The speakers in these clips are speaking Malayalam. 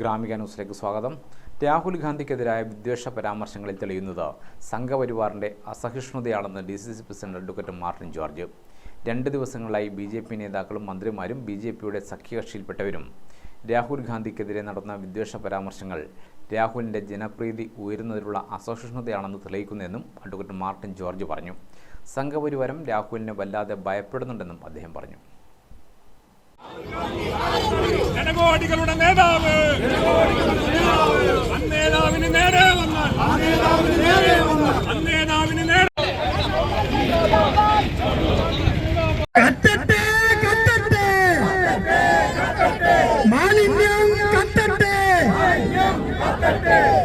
ഗ്രാമിക ന്യൂസിലേക്ക് സ്വാഗതം. രാഹുൽ ഗാന്ധിക്കെതിരായ വിദ്വേഷ പരാമർശങ്ങളിൽ തെളിയുന്നത് സംഘപരിവാറിന്റെ അസഹിഷ്ണുതയാണെന്ന് D C C president advocate Martin George. രണ്ട് ദിവസങ്ങളായി ബി ജെ പി നേതാക്കളും മന്ത്രിമാരും ബി ജെ പിയുടെ സഖ്യകക്ഷിയിൽപ്പെട്ടവരും. രാഹുൽ ഗാന്ധിക്കെതിരെ നടന്ന വിദ്വേഷ പരാമർശങ്ങൾ രാഹുലിന്റെ ജനപ്രീതി ഉയരുന്നതിലുള്ള അസഹിഷ്ണുതയാണെന്ന് തെളിയിക്കുന്നതെന്നും അഡ്വക്കേറ്റ് മാർട്ടിൻ ജോർജ് പറഞ്ഞു. സംഘപരിവാരം രാഹുലിനെ വല്ലാതെ ഭയപ്പെടുന്നുണ്ടെന്നും അദ്ദേഹം പറഞ്ഞു. ജനകോടികളുടെ നേതാവ് അന്നേതാവിന് നേരെ വന്നാൽ. അന്നേതാവിന് നേരെ കത്തട്ടെ കത്തട്ടെ. മാലിന്യം കത്തട്ടെ.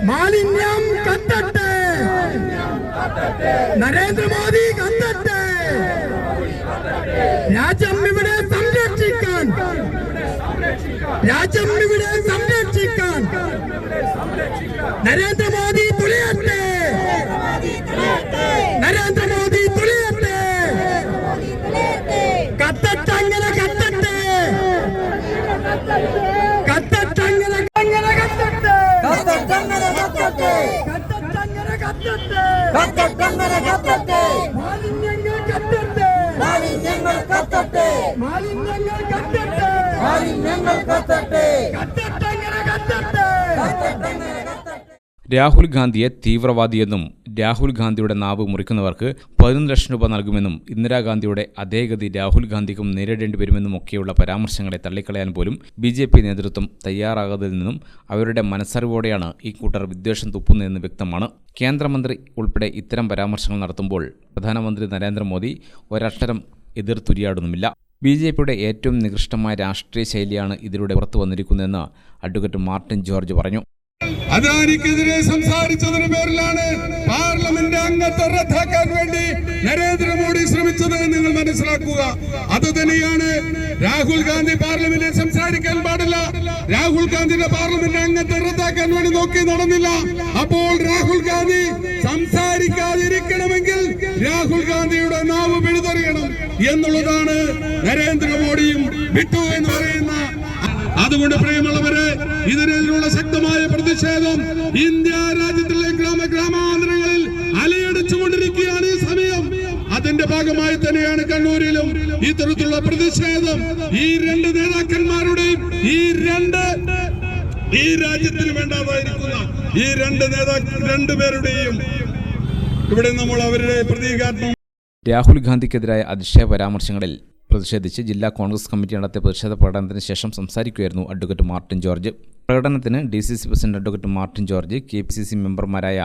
മാലിന്യം കത്തട്ടെ. നരേന്ദ്രമോദി കത്തട്ടെ. രാജ്യം ഇവിടെ സംരക്ഷിക്കാൻ. രാജ്യം ഇവിടെ സംരക്ഷിക്കാൻ. നരേന്ദ്രമോദി തുളിയട്ടെ. നരേന്ദ്രമോദി തുളിയട്ടെ. കത്തട്ടെ അങ്ങനെ കത്തട്ടെ. കത്തട്ടെ അങ്ങനെ കത്തട്ടെ. കത്തട്ടങ്ങനെ കത്തട്ടെ. കത്തട്ടെ അങ്ങനെ കത്തട്ടെ കത്തട്ടങ്ങനെ കത്തട്ടെ. മാലിന്യങ്ങൾ കത്തട്ടെ. മാലിന്യങ്ങൾ കത്തട്ടെ. മാലിന്യങ്ങൾ കത്തട്ടെ. മാലിന്യങ്ങൾ കത്തട്ടെ. കത്തട്ടെ രാഹുൽ ഗാന്ധിയെ തീവ്രവാദിയെന്നും രാഹുൽ ഗാന്ധിയുടെ നാവ് മുറിക്കുന്നവർക്ക് പതിനൊന്ന് ലക്ഷം രൂപ നൽകുമെന്നും ഇന്ദിരാഗാന്ധിയുടെ അതേ ഗതി രാഹുൽ ഗാന്ധിക്കും നേരിടേണ്ടി വരുമെന്നും ഒക്കെയുള്ള പരാമർശങ്ങളെ തള്ളിക്കളയാൻ പോലും ബി ജെ പി നേതൃത്വം തയ്യാറാകാതിൽ നിന്നും അവരുടെ മനസ്സറിവോടെയാണ് ഈ കൂട്ടർ വിദ്വേഷം തുപ്പുന്നതെന്ന് വ്യക്തമാണ്. കേന്ദ്രമന്ത്രി ഉൾപ്പെടെ ഇത്തരം പരാമർശങ്ങൾ നടത്തുമ്പോൾ പ്രധാനമന്ത്രി നരേന്ദ്രമോദി ഒരക്ഷരം എതിർത്തുരിയാടുന്നുമില്ല ബി ജെ പിയുടെ ഏറ്റവും നികൃഷ്ടമായ രാഷ്ട്രീയ ശൈലിയാണ് ഇതിലൂടെ പുറത്തു വന്നിരിക്കുന്നതെന്ന് അഡ്വക്കേറ്റ് മാർട്ടിൻ ജോർജ് പറഞ്ഞു. അദാനിക്കെതിരെ സംസാരിച്ചതിന് പേരിലാണ് പാർലമെന്റ് അംഗത്തെ റദ്ദാക്കാൻ വേണ്ടി നരേന്ദ്രമോദി ശ്രമിച്ചത് നിങ്ങൾ മനസ്സിലാക്കുക. അത് തന്നെയാണ് രാഹുൽ ഗാന്ധി പാർലമെന്റിൽ സംസാരിക്കാൻ പാടില്ല. രാഹുൽ ഗാന്ധിയുടെ പാർലമെന്റ് അംഗത്തെ റദ്ദാക്കാൻ വേണ്ടി നോക്കി നടന്നില്ല. അപ്പോൾ രാഹുൽ ഗാന്ധി എന്നുള്ളതാണ് നരേന്ദ്രമോദിയും വിട്ടു എന്ന് പറയുന്ന അതുകൊണ്ട് പ്രിയമുള്ളവരെ ഇതിനെതിരെയുള്ള ശക്തമായ പ്രതിഷേധം ഇന്ത്യ രാജ്യത്തിലെ ഗ്രാമ ഗ്രാമാന്തരങ്ങളിൽ അലയടിച്ചുകൊണ്ടിരിക്കുകയാണ് ഈ സമയം. അതിന്റെ ഭാഗമായി തന്നെയാണ് കണ്ണൂരിലും ഇത്തരത്തിലുള്ള പ്രതിഷേധം. ഈ രണ്ട് നേതാക്കന്മാരുടെയും ഈ രണ്ട് ഈ രാജ്യത്തിന് വേണ്ടാതായിരിക്കുന്ന ഈ രണ്ട് നേതാ രണ്ടുപേരുടെയും ഇവിടെ നമ്മൾ അവരുടെ പ്രതീകാത്മക രാഹുൽ ഗാന്ധിക്കെതിരായ അതിശയ പരാമർശങ്ങളിൽ പ്രതിഷേധിച്ച് ജില്ലാ കോൺഗ്രസ് കമ്മിറ്റി നടത്തിയ പ്രതിഷേധ പ്രകടനത്തിന് ശേഷം സംസാരിക്കുകയായിരുന്നു അഡ്വക്കേറ്റ് മാർട്ടിൻ ജോർജ്. പ്രകടനത്തിന് D C C president advocate Martin George K P C C മെമ്പർമാരായ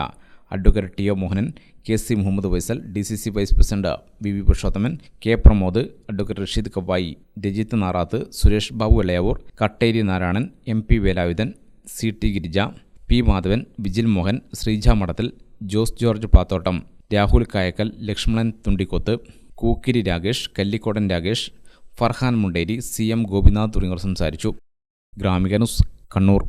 advocate T O Mohanan K C Muhammad Vaisal D C C vice president V V Purushothaman K Pramod advocate Rasheed Kavayi Rajith Narath Suresh Babu Elayavoor Katteri Narayanan M P Velayudhan C T Girija P Madhavan Vijil Mohan Sreeja Madathil Jose George Pathottam. Rahul Kayakkal Lakshmanan Thundikkoth Kookkiri Rakesh Kallikodan Rakesh Farhan Munderi C M Gopinath തുടങ്ങിയവർ സംസാരിച്ചു. ഗ്രാമിക ന്യൂസ് കണ്ണൂർ.